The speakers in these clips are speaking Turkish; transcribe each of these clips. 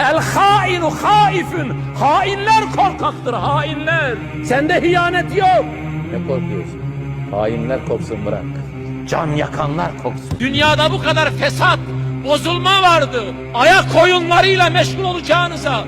El hainu haifün. Hainler korkaktır hainler. Sende hiyanet yok. Ne korkuyorsun? Hainler korksun bırak. Can yakanlar korksun. Dünyada bu kadar fesat, bozulma vardı. Ayak oyunlarıyla meşgul olacağınıza,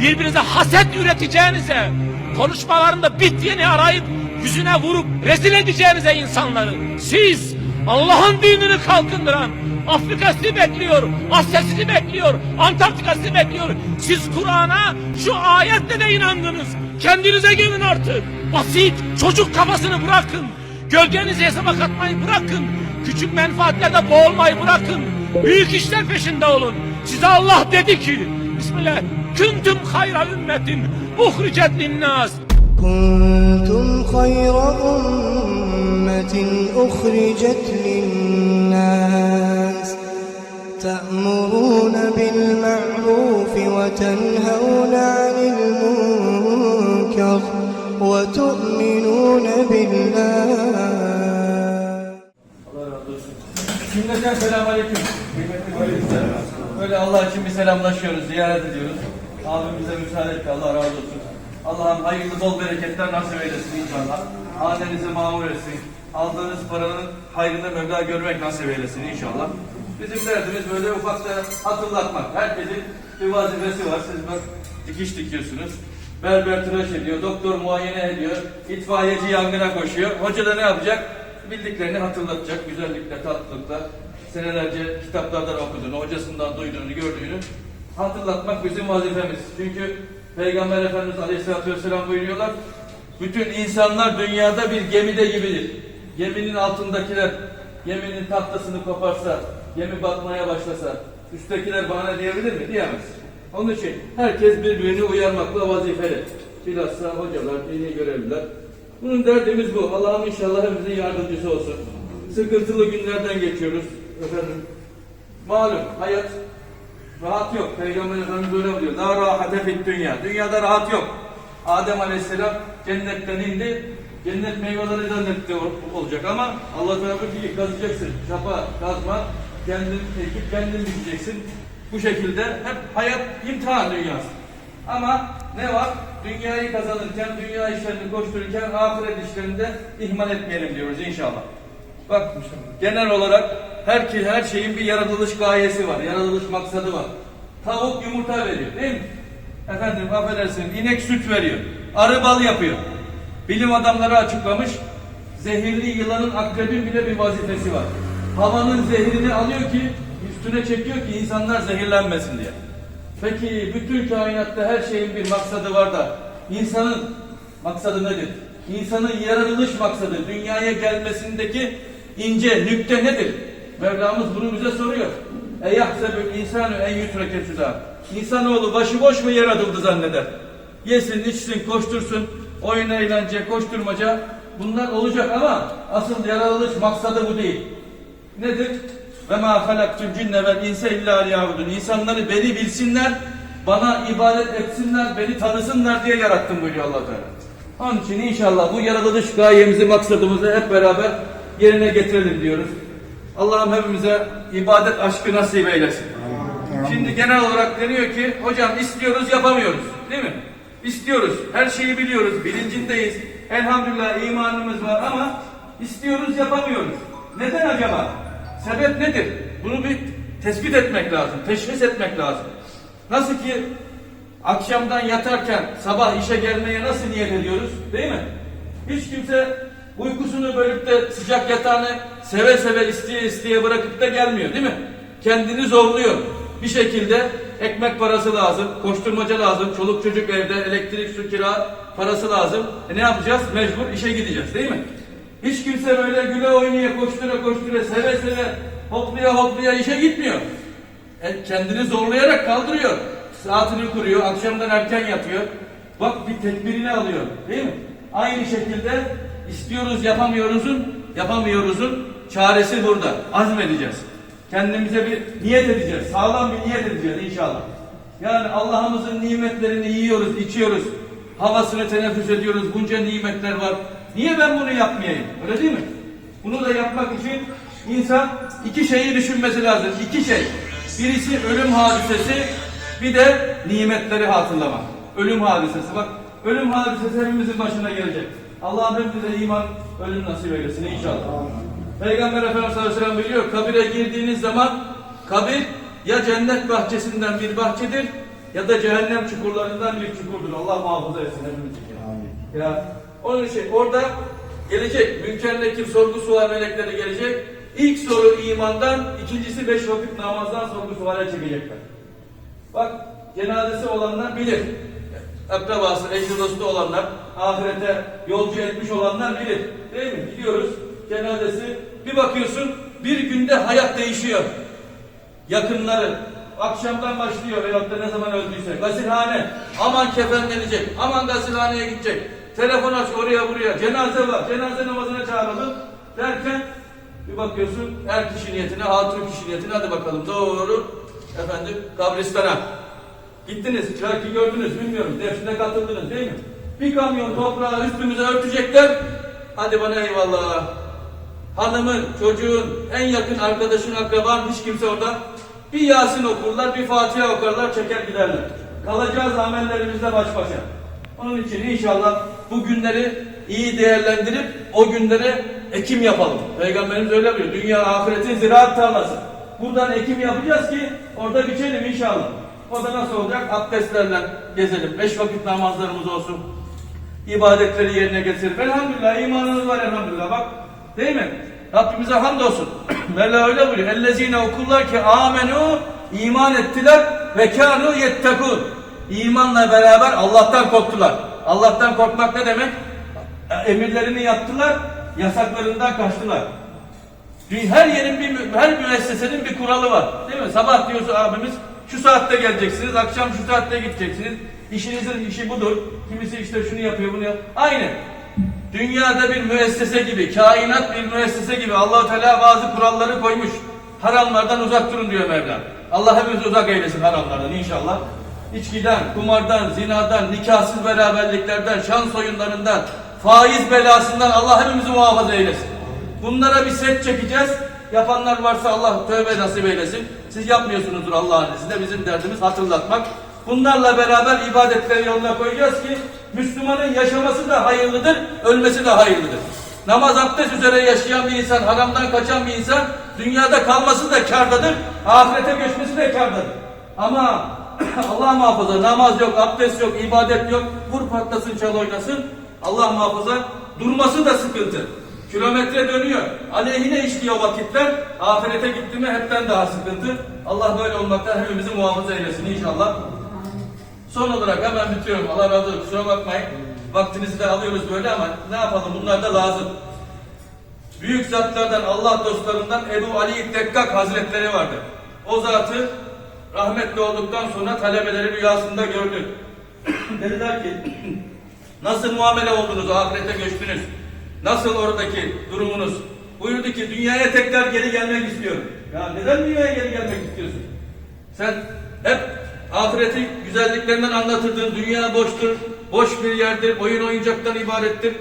birbirinize haset üreteceğinize, konuşmalarında bittiğini arayıp yüzüne vurup rezil edeceğinize insanları. Siz Allah'ın dinini kalkındıran, Afrika sizi bekliyor, Asya sizi bekliyor, Antarktika sizi bekliyor. Siz Kur'an'a şu ayetle de inandınız. Kendinize gelin artık. Basit, çocuk kafasını bırakın. Gölgenizi hesaba katmayı bırakın. Küçük menfaatlerde boğulmayı bırakın. Büyük işler peşinde olun. Size Allah dedi ki, Bismillah, küntüm hayra ümmetin, uhricet linnas. كنتم خير أمة أخرجت للناس تأمرون بالمعروف وتنهون عن المنكر وتؤمنون بالله Allah razı olsun. Cümleten selamünaleyküm. Kıymetli aleykümselam. Böyle Allah için bir selamlaşıyoruz, ziyaret ediyoruz. Abimize müsaade etti, Allah razı olsun. Allah'ım hayırlı bol bereketler nasip eylesin inşallah. Hanenizi mamur etsin. Aldığınız paranın hayrını Mevla görmek nasip eylesin inşallah. Bizim derdimiz böyle ufak da hatırlatmak. Herkesin bir vazifesi var. Siz bak dikiş dikiyorsunuz. Berber tıraş ediyor, doktor muayene ediyor, itfaiyeci yangına koşuyor. Hoca da ne yapacak? Bildiklerini hatırlatacak, güzellikle, tatlılıkla. Senelerce kitaplardan okuduğunu, hocasından duyduğunu, gördüğünü hatırlatmak bizim vazifemiz. Çünkü Peygamber Efendimiz Aleyhisselatü Vesselam buyuruyorlar, bütün insanlar dünyada bir gemide gibidir. Geminin altındakiler geminin tahtasını koparsa, gemi batmaya başlasa, üsttekiler bana diyebilir mi? Diyemez. Onun için herkes birbirini uyarmakla vazifeli. Bilhassa hocalar, dini görevliler. Bunun derdimiz bu. Allah'ım inşallah hepimizin yardımcısı olsun. Sıkıntılı günlerden geçiyoruz. Efendim, malum hayat rahat yok. Peygamber Efendimiz öyle diyor. La rahate fit dünya. Dünyada rahat yok. Adem Aleyhisselam cennetten indi. Cennet meyveleri cennette ol- olacak ama Allah Teala diyor ki kazıyacaksın. Çapa, kazma, kendin ekip kendin dikeceksin. Bu şekilde hep hayat imtihan dünyası. Ama ne var? Dünyayı kazanırken, dünya işlerini koştururken ahiret işlerinde ihmal etmeyelim diyoruz inşallah. Bak genel olarak her, her şeyin bir yaratılış gayesi var, yaratılış maksadı var. Tavuk yumurta veriyor değil mi? Efendim affedersiniz inek süt veriyor. Arı bal yapıyor. Bilim adamları açıklamış. Zehirli yılanın akrebin bile bir vazifesi var. Havanın zehrini alıyor ki üstüne çekiyor ki insanlar zehirlenmesin diye. Peki bütün kainatta her şeyin bir maksadı var da insanın maksadı nedir? İnsanın yaratılış maksadı, dünyaya gelmesindeki ince nükte nedir? Mevlamız bunu bize soruyor. Eyahsebül insanü en yutreke süda. İnsanoğlu başıboş mu yaratıldı zanneder? Yesin, içsin, koştursun, oyun, eğlence, koşturmaca bunlar olacak ama asıl yaratılış maksadı bu değil. Nedir? Ve ma halaktul cinne vel insa illa liyabudun. İnsanları beni bilsinler, bana ibadet etsinler, beni tanısınlar diye yarattım buyuruyor Allah Teala. Onun için inşallah bu yaratılış gayemizi, maksadımızı hep beraber yerine getirelim diyoruz. Allah'ım hepimize ibadet aşkı nasip eylesin. Şimdi genel olarak deniyor ki hocam istiyoruz yapamıyoruz. Değil mi? İstiyoruz. Her şeyi biliyoruz. Bilincindeyiz. Elhamdülillah imanımız var ama istiyoruz yapamıyoruz. Neden acaba? Sebep nedir? Bunu bir tespit etmek lazım. Teşhis etmek lazım. Nasıl ki akşamdan yatarken sabah işe gelmeye nasıl niyet ediyoruz? Değil mi? Hiç kimse uykusunu bölüp de sıcak yatağını seve seve isteye isteye bırakıp da gelmiyor değil mi? Kendini zorluyor. Bir şekilde ekmek parası lazım, koşturmaca lazım, çoluk çocuk evde, elektrik, su, kira parası lazım. E ne yapacağız? Mecbur işe gideceğiz değil mi? Hiç kimse böyle güle oynaya, koştura koştura, seve seve, hoplaya hoplaya işe gitmiyor. E, kendini zorlayarak kaldırıyor. Saatini kuruyor, akşamdan erken yatıyor. Bak bir tedbirini alıyor, değil mi? Aynı şekilde istiyoruz yapamıyoruzun, yapamıyoruzun çaresi burada. Azmedeceğiz. Kendimize bir niyet edeceğiz. Sağlam bir niyet edeceğiz inşallah. Yani Allah'ımızın nimetlerini yiyoruz, içiyoruz. Havasını teneffüs ediyoruz. Bunca nimetler var. Niye ben bunu yapmayayım? Öyle değil mi? Bunu da yapmak için insan iki şeyi düşünmesi lazım. İki şey. Birisi ölüm hadisesi, Bir de nimetleri hatırlamak. Ölüm hadisesi. Bak ölüm hadisesi hepimizin başına gelecek. Allah'ım hepimize iman, ölüm nasip eylesin inşallah. Peygamber Efendimiz sallallahu aleyhi ve sellem biliyor. Kabire girdiğiniz zaman kabir ya cennet bahçesinden bir bahçedir ya da cehennem çukurlarından bir çukurdur. Allah muhafaza etsin hepimizi. Ya onun için orada gelecek münker nekir sorgu sual melekleri gelecek. İlk soru imandan, ikincisi beş vakit namazdan sorgu suale çekecekler. Bak cenazesi olanlar bilir. Akrabası, eşli dostu olanlar, ahirete yolcu etmiş olanlar bilir. Değil mi? Gidiyoruz cenazesi. Bir bakıyorsun bir günde hayat değişiyor. Yakınları, akşamdan başlıyor veyahut da ne zaman öldüyse. Gazilhane, aman kefenlenecek, aman gazilhaneye gidecek. Telefon aç oraya buraya, cenaze var, cenaze namazına çağıralım derken bir bakıyorsun er kişi niyetine, hatun kişi niyetine hadi bakalım doğru efendim kabristana. Gittiniz, belki gördünüz bilmiyorum, defne katıldınız değil mi? Bir kamyon toprağı üstümüze örtecekler, hadi bana eyvallah. Hanımın, çocuğun, en yakın arkadaşın, akraban hiç kimse orada. Bir Yasin okurlar, bir Fatiha okurlar, çeker giderler. Kalacağız amellerimizle baş başa. Onun için inşallah bu günleri iyi değerlendirip o günlere ekim yapalım. Peygamberimiz öyle diyor. Dünya ahiretin ziraat tarlası. Buradan ekim yapacağız ki orada biçelim inşallah. O da nasıl olacak? Abdestlerle gezelim. Beş vakit namazlarımız olsun. İbadetleri yerine getirelim. Elhamdülillah imanınız var elhamdülillah. Bak değil mi? Rabbimize hamdolsun. Mevla öyle buyuruyor. Ellezine okullar ki amenu iman ettiler ve kanu yettekun. İmanla beraber Allah'tan korktular. Allah'tan korkmak ne demek? Emirlerini yaptılar, yasaklarından kaçtılar. Her yerin bir her müessesenin bir kuralı var. Değil mi? Sabah diyorsa abimiz şu saatte geleceksiniz, akşam şu saatte gideceksiniz. İşinizin işi budur. Kimisi işte şunu yapıyor, bunu yapıyor. Aynı. Dünyada bir müessese gibi, kainat bir müessese gibi allah Teala bazı kuralları koymuş. Haramlardan uzak durun diyor Mevla. Allah hepimizi uzak eylesin haramlardan inşallah. İçkiden, kumardan, zinadan, nikahsız beraberliklerden, şans oyunlarından, faiz belasından Allah hepimizi muhafaza eylesin. Bunlara bir set çekeceğiz. Yapanlar varsa Allah tövbe nasip eylesin. Siz yapmıyorsunuzdur Allah'ın izniyle. Bizim derdimiz hatırlatmak. Bunlarla beraber ibadetleri yoluna koyacağız ki Müslümanın yaşaması da hayırlıdır, ölmesi de hayırlıdır. Namaz abdest üzere yaşayan bir insan, haramdan kaçan bir insan dünyada kalması da kardadır, ahirete göçmesi de kardadır. Ama Allah muhafaza namaz yok, abdest yok, ibadet yok, vur patlasın çal oynasın. Allah muhafaza durması da sıkıntı. Kilometre dönüyor. Aleyhine işliyor vakitler. Ahirete gitti mi hepten daha sıkıntı. Allah böyle olmaktan hepimizi muhafaza eylesin inşallah. Son olarak hemen bitiriyorum. Allah razı olsun. Kusura bakmayın. Vaktinizi de alıyoruz böyle ama ne yapalım bunlar da lazım. Büyük zatlardan Allah dostlarından Ebu Ali Dekkak Hazretleri vardı. O zatı rahmetli olduktan sonra talebeleri rüyasında gördü. Dediler ki nasıl muamele oldunuz ahirete göçtünüz? Nasıl oradaki durumunuz? Buyurdu ki dünyaya tekrar geri gelmek istiyorum. Ya neden dünyaya geri gelmek istiyorsun? Sen hep ahireti güzelliklerinden anlatırdın. Dünya boştur, boş bir yerdir, oyun oyuncaktan ibarettir.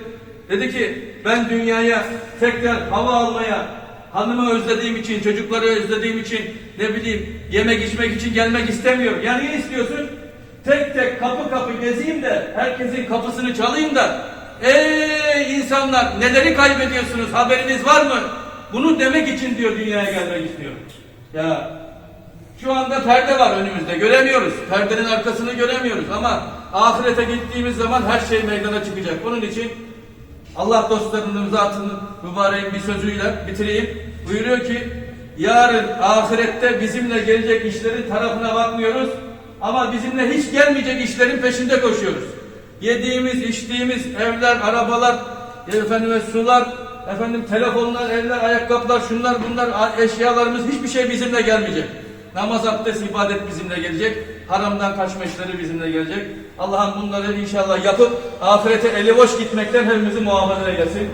Dedi ki ben dünyaya tekrar hava almaya, hanımı özlediğim için, çocukları özlediğim için, ne bileyim yemek içmek için gelmek istemiyorum. Ya niye istiyorsun? Tek tek kapı kapı gezeyim de herkesin kapısını çalayım da Ey insanlar neleri kaybediyorsunuz haberiniz var mı? Bunu demek için diyor dünyaya gelmek istiyor. Ya şu anda perde var önümüzde göremiyoruz. Perdenin arkasını göremiyoruz ama ahirete gittiğimiz zaman her şey meydana çıkacak. Bunun için Allah dostlarının zatının mübarek bir sözüyle bitireyim. Buyuruyor ki yarın ahirette bizimle gelecek işlerin tarafına bakmıyoruz ama bizimle hiç gelmeyecek işlerin peşinde koşuyoruz. Yediğimiz, içtiğimiz evler, arabalar, efendim sular, efendim telefonlar, evler, ayakkabılar, şunlar bunlar eşyalarımız hiçbir şey bizimle gelmeyecek. Namaz, abdest, ibadet bizimle gelecek. Haramdan kaçma işleri bizimle gelecek. Allah'ım bunları inşallah yapıp ahirete eli boş gitmekten hepimizi muhafaza eylesin.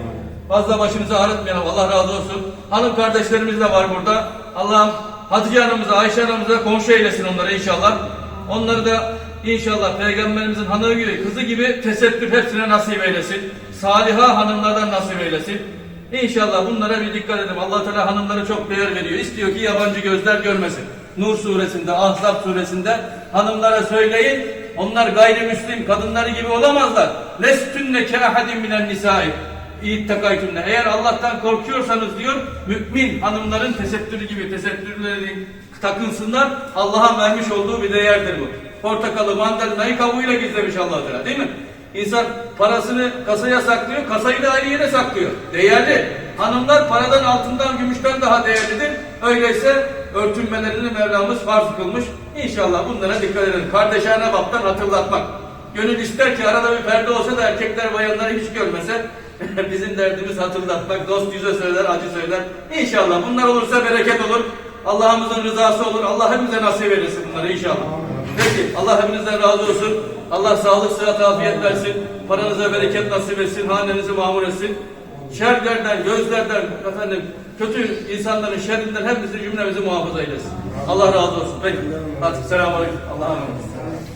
Fazla başınızı ağrıtmayalım. Allah razı olsun. Hanım kardeşlerimiz de var burada. Allah'ım Hatice hanımıza, Ayşe hanımıza komşu eylesin onları inşallah. Onları da inşallah Peygamberimizin hanımı gibi, kızı gibi tesettür hepsine nasip eylesin. Saliha hanımlardan nasip eylesin. İnşallah bunlara bir dikkat edin. Allah Teala hanımları çok değer veriyor. İstiyor ki yabancı gözler görmesin. Nur suresinde, Ahzab suresinde hanımlara söyleyin. Onlar gayrimüslim kadınları gibi olamazlar. Lestünne ke ahadin minen nisai. İttekaytünne. Eğer Allah'tan korkuyorsanız diyor, mümin hanımların tesettürü gibi tesettürleri takınsınlar. Allah'a vermiş olduğu bir değerdir bu. Portakalı, mandalinayı kabuğuyla gizlemiş allah Teala değil mi? İnsan parasını kasaya saklıyor, kasayı da ayrı yere saklıyor. Değerli. Hanımlar paradan, altından, gümüşten daha değerlidir. Öyleyse örtünmelerini Mevlamız farz kılmış. İnşallah bunlara dikkat edin. Kardeşane baptan hatırlatmak. Gönül ister ki arada bir perde olsa da erkekler bayanları hiç görmese bizim derdimiz hatırlatmak. Dost yüze söyler, acı söyler. İnşallah bunlar olursa bereket olur. Allah'ımızın rızası olur. Allah hepimize nasip eylesin bunları inşallah. Peki Allah hepinizden razı olsun. Allah sağlık, sıhhat, afiyet versin. Paranıza bereket nasip etsin. Hanenizi mamur etsin. Şerlerden, gözlerden, efendim kötü insanların şerrinden hepimizi cümlemizi muhafaza eylesin. Allah razı olsun. Peki. Hadi selamun aleyküm. Allah'a emanet.